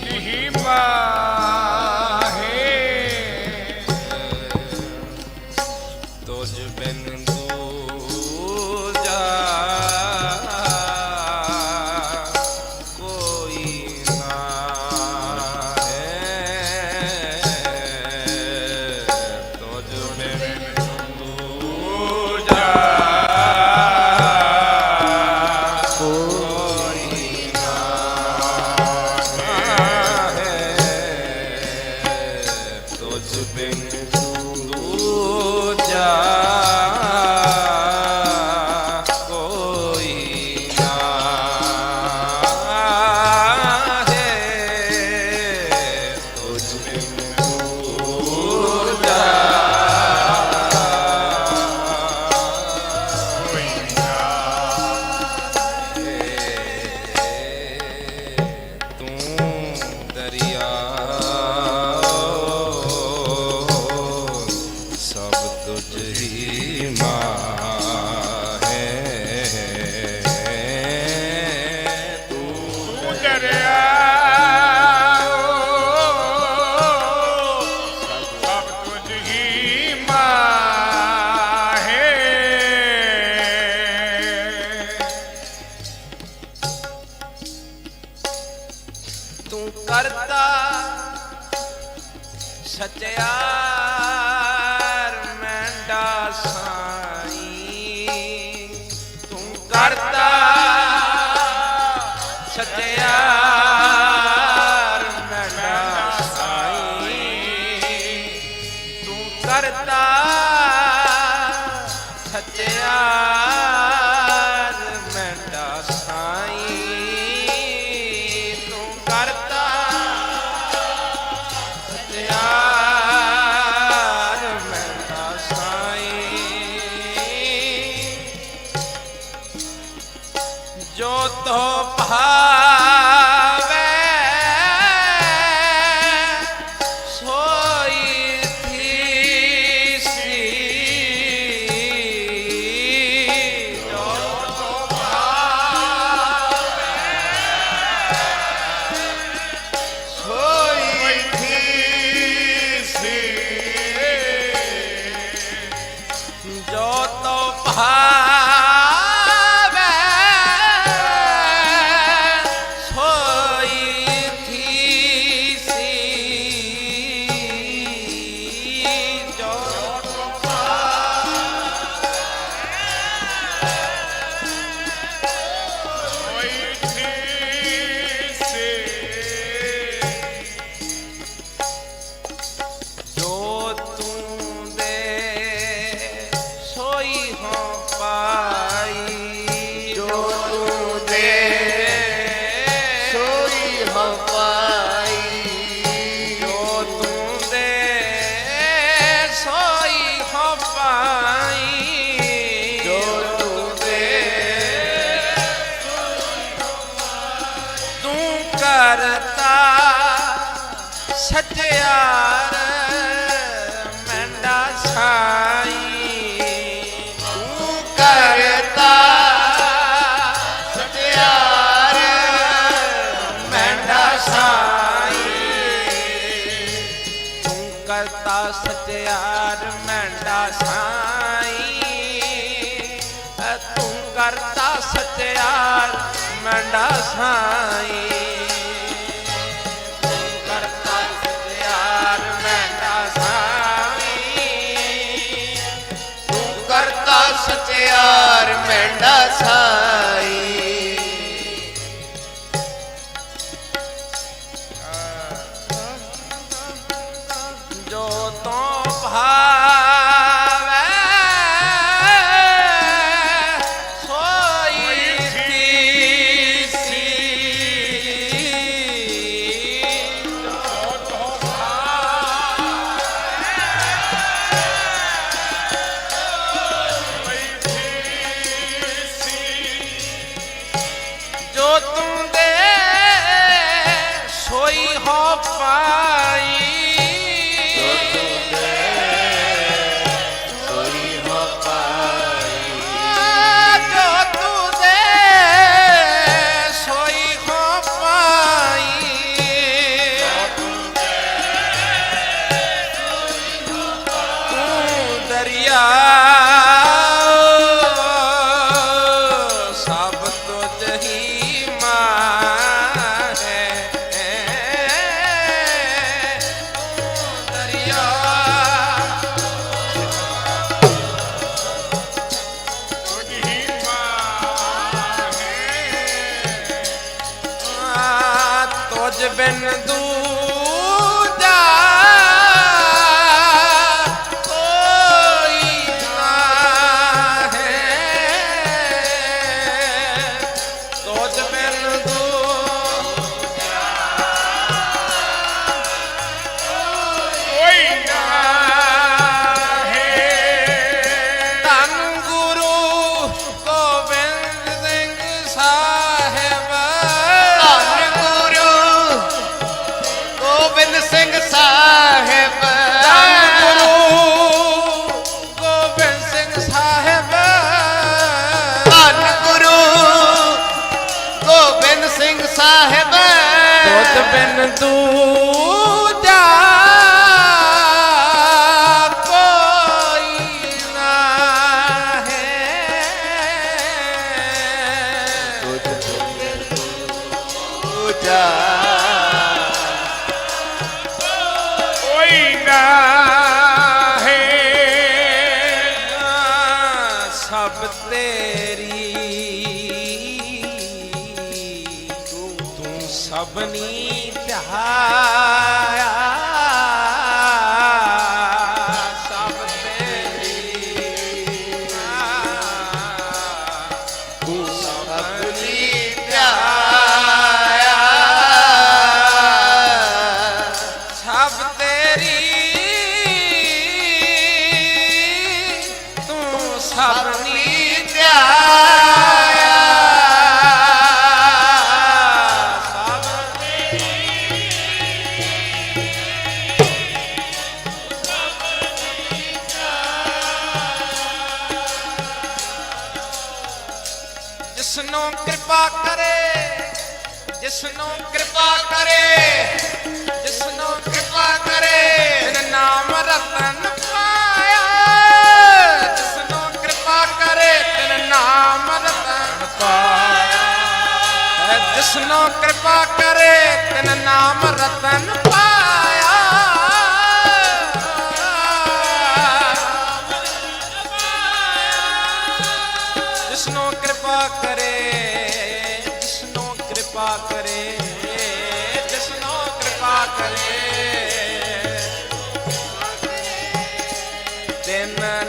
Bodhimva. ਤੂੰ ਕਰਤਾ ਮੈਂਡਾ ਸਾਈ। ਤੂੰ ਕਰਤਾ ਸਚਿਆਰ ਮੈਂਡਾ ਸਾਈ। দেবেন দু તું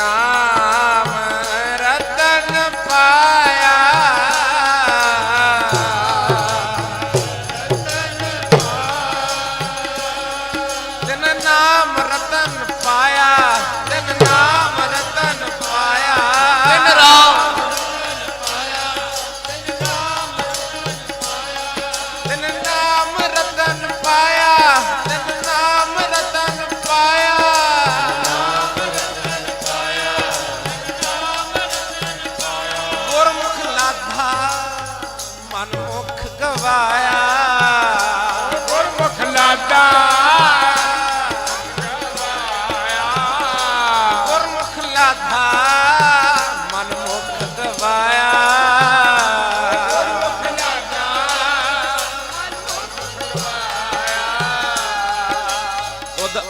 nah.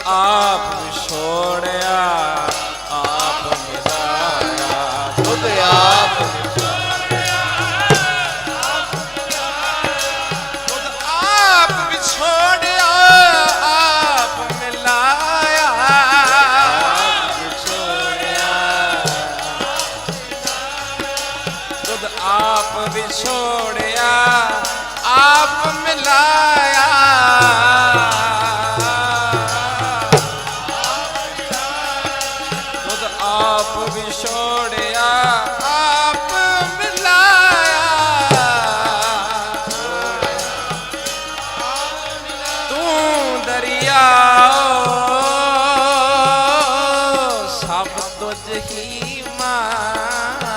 आप विश्व આપ તો જહી માં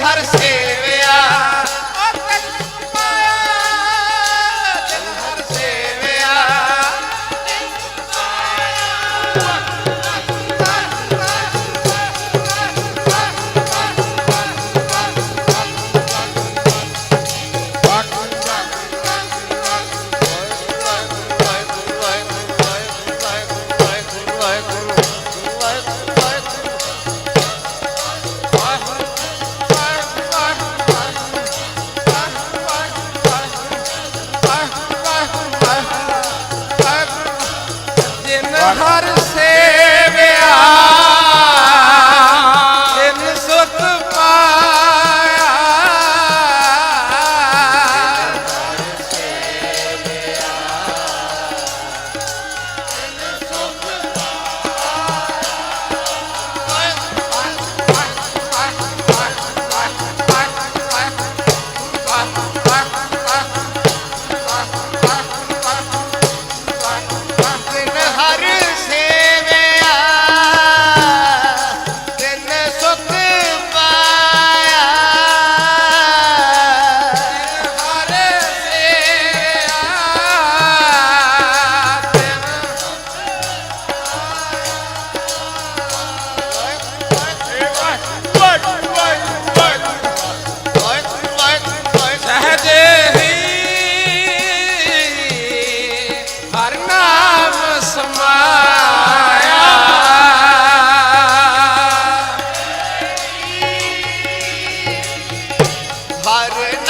how to stay. हर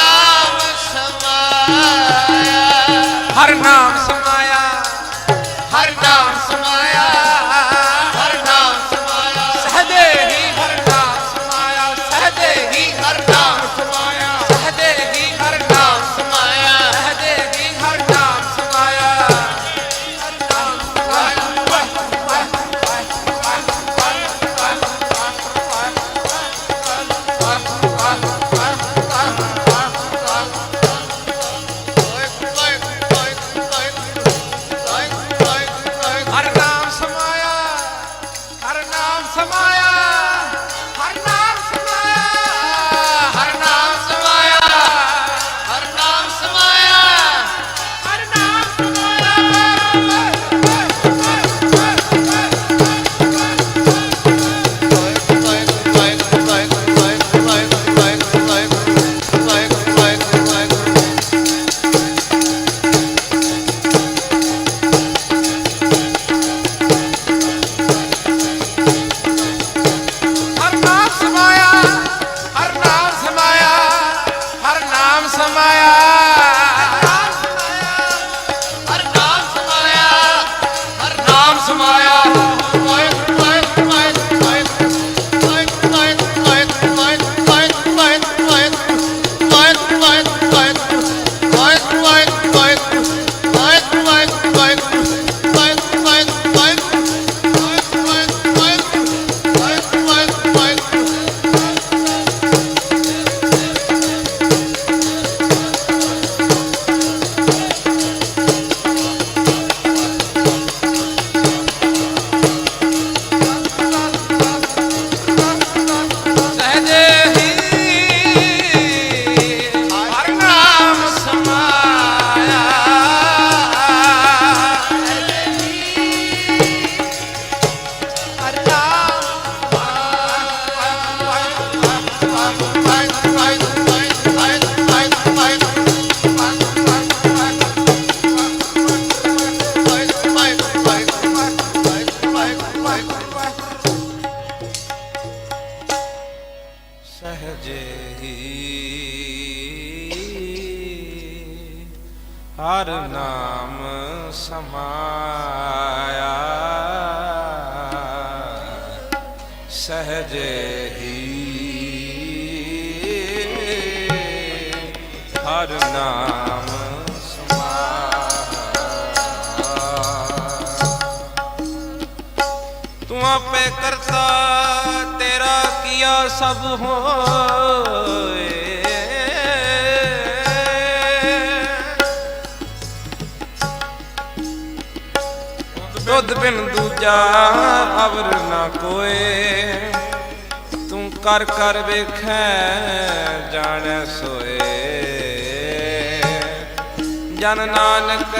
ਸਹਜੇ ਹੀ ਹਰ ਨਾਮ ਤੂੰ ਆਪੇ ਤੇਰਾ ਕੀਆ ਸਭ ਹੋਏ। ਦੁੱਧ ਬਿਨ ਦੂਜਾ ਅਵਰ ਨਾ ਕੋਏ। ਕਰ ਕਰ ਵੇਖੈ ਜਾਣੈ ਸੋਏ। ਜਨ ਨਾਨਕ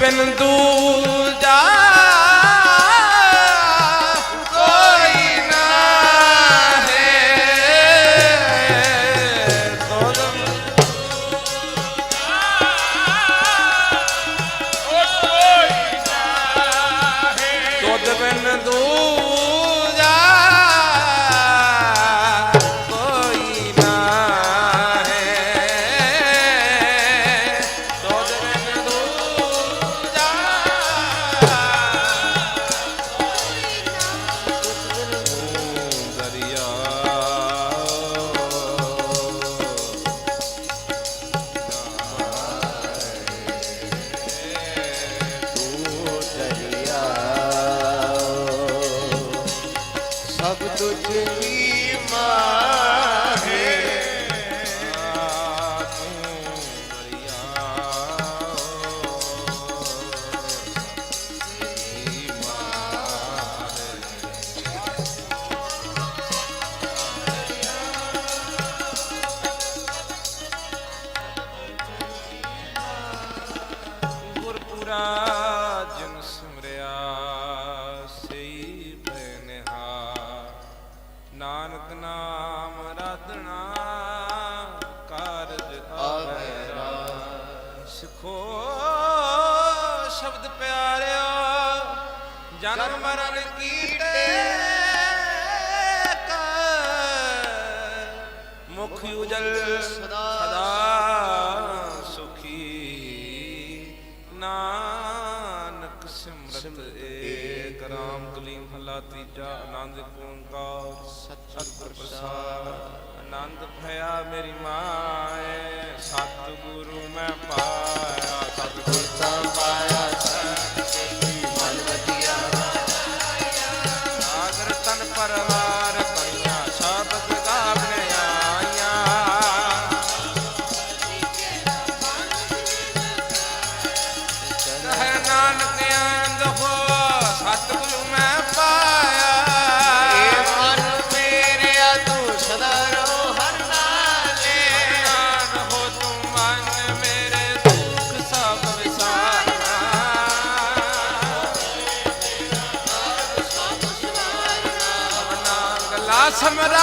ਬਿੰਦੂ ਜਨਮ ਮਰਨ ਕੀਟੇ ਕਾ ਮੁਖ ਉਜਲ ਸਦਾ ਸੁਖੀ ਨਾਨਕ ਸਿਮਰਤ ਏਕ ਰਾਮ ਕਲੀਮ ਹਲਾ ਤੀਜਾ ਆਨੰਦ ਓੰਕਾਰ ਸਤਿਗੁਰ ਪ੍ਰਸਾਦ ਆਨੰਦ ਭਇਆ ਮੇਰੀ ਮਾਏ, ਸਤਿਗੁਰੂ ਮੈਂ ਪਾਇਆ, ਸਤਿਗੁਰ ਤਾਂ ਪਾਇਆ। I'm not.